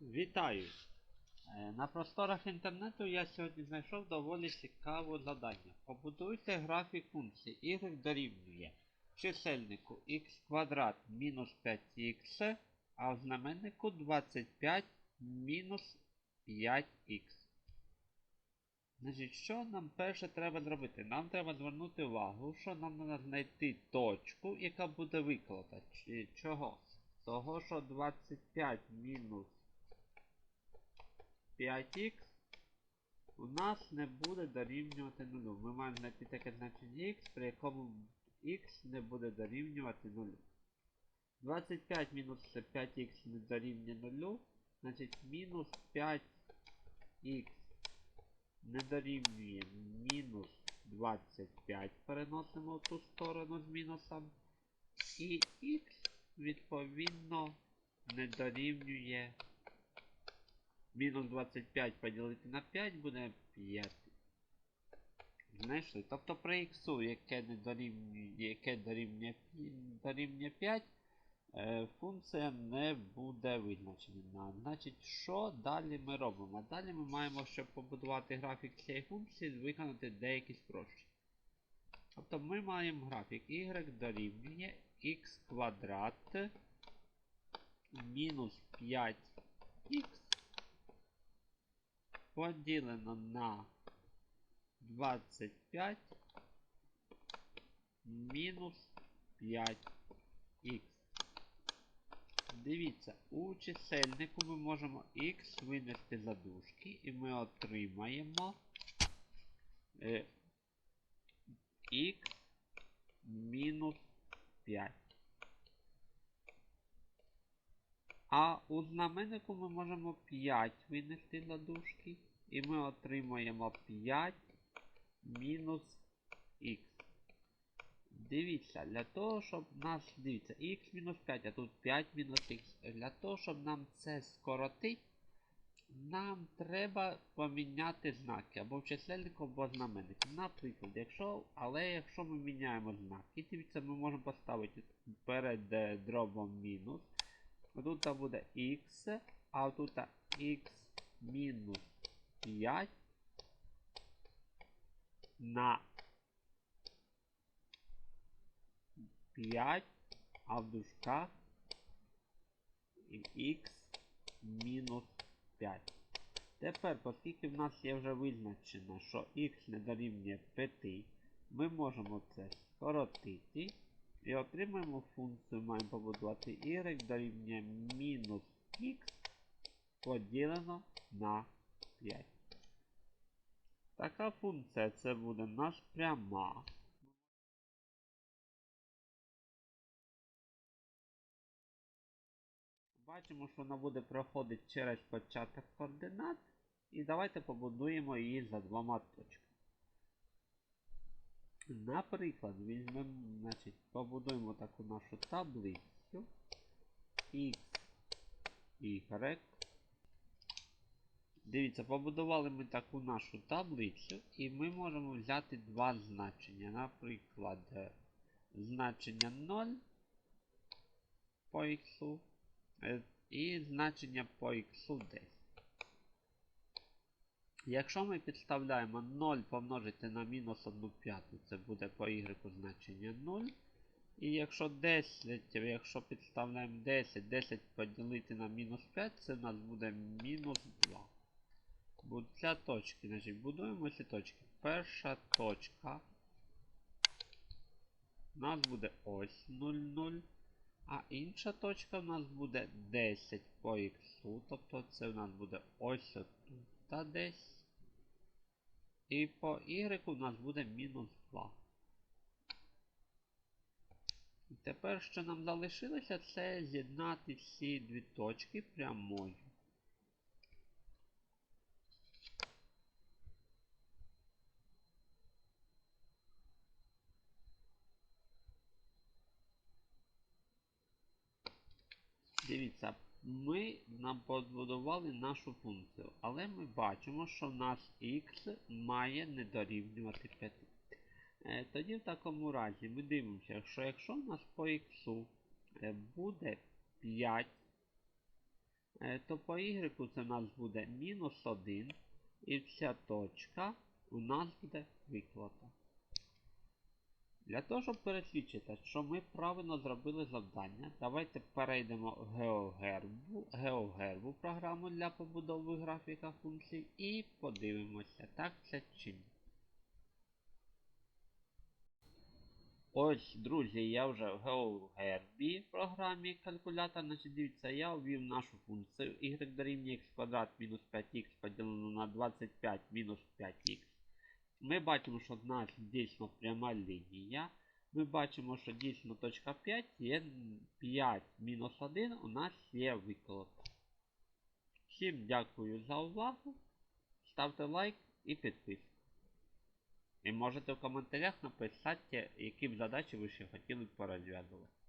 Вітаю! Е, На просторах інтернету я сьогодні знайшов доволі цікаве завдання. Побудуйте графік функції y дорівнює чисельнику x квадрат мінус 5x, а в знаменнику 25 мінус 5x. Значить, що нам перше треба зробити? Нам треба звернути увагу, що нам треба знайти точку, яка буде викладена. Чи- Чого? Того, що 25 мінус 5х у нас не буде дорівнювати 0. Ми маємо знайти таке значення x, при якому x не буде дорівнювати 0. 25 мінус 5х не дорівнює 0, значить мінус 5х не дорівнює мінус 25, переносимо в ту сторону з мінусом. І х відповідно не дорівнює мінус 25 поділити на 5 буде 5. Знайшли. Тобто при х, яке не дорівнює, яке дорівнює, дорівнює 5, е, функція не буде визначена. Значить, що далі ми робимо? Далі ми маємо, щоб побудувати графік цієї функції, виконати деякі спрощення. Тобто ми маємо графік y дорівнює x квадрат мінус 5х поділено на 25 мінус 5х. Дивіться, у чисельнику ми можемо х винести за дужки і ми отримаємо е, х мінус 5. А у знаменнику ми можемо 5 винести за дужки, і ми отримаємо 5 мінус х. Дивіться, для того, щоб нас, дивіться, х мінус 5, а тут 5 мінус х. Для того, щоб нам це скоротити, нам треба поміняти знаки або в чисельнику, або знаменнику. Наприклад, якщо, але якщо ми міняємо знаки, дивіться, ми можемо поставити перед е, дробом мінус. Тут буде х, а тут х мінус 5 на 5, а в дужках х мінус 5. Тепер, оскільки в нас є вже визначено, що х не дорівнює 5, ми можемо це скоротити і отримаємо функцію, маємо побудувати y дорівнює мінус х поділено на 5. Така функція це буде наш пряма. Бачимо, що вона буде проходити через початок координат. І давайте побудуємо її за двома точками. Наприклад, візьмемо, значить, побудуємо таку нашу таблицю x, y. Дивіться, побудували ми таку нашу таблицю, і ми можемо взяти два значення. Наприклад, е, значення 0 по x е, і значення по x 10. Якщо ми підставляємо 0 помножити на мінус 1 п'яту, це буде по y значення 0. І якщо 10, якщо підставляємо 10, 10 поділити на мінус 5, це у нас буде мінус 2. Будуть ця точки, значить будуємо ці точки. Перша точка у нас буде ось 0, 0. А інша точка у нас буде 10 по х, тобто це у нас буде ось тут та десь. І по y у нас буде мінус 2. І тепер, що нам залишилося, це з'єднати ці дві точки прямою. Дивіться, ми нам побудували нашу функцію, але ми бачимо, що в нас x має не дорівнювати 5. Е, Тоді в такому разі ми дивимося, що якщо в нас по x буде 5, е, то по y це у нас буде мінус 1. І ця точка у нас буде виклата. Для того, щоб пересвідчити, що ми правильно зробили завдання, давайте перейдемо в GeoGerb, GeoGerb програму для побудови графіка функцій і подивимося, так це чи ні. Ось, друзі, я вже в GeoGerb програмі калькулятор. Значить, дивіться, я ввів нашу функцію y дорівнює x квадрат мінус 5х поділено на 25 мінус 5х. Ми бачимо, що в нас дійсно пряма лінія. Ми бачимо, що дійсно точка 5 є 5 мінус 1 у нас є виклик. Всім дякую за увагу. Ставте лайк і підписку. І можете в коментарях написати, які б задачі ви ще хотіли б порозв'язувати.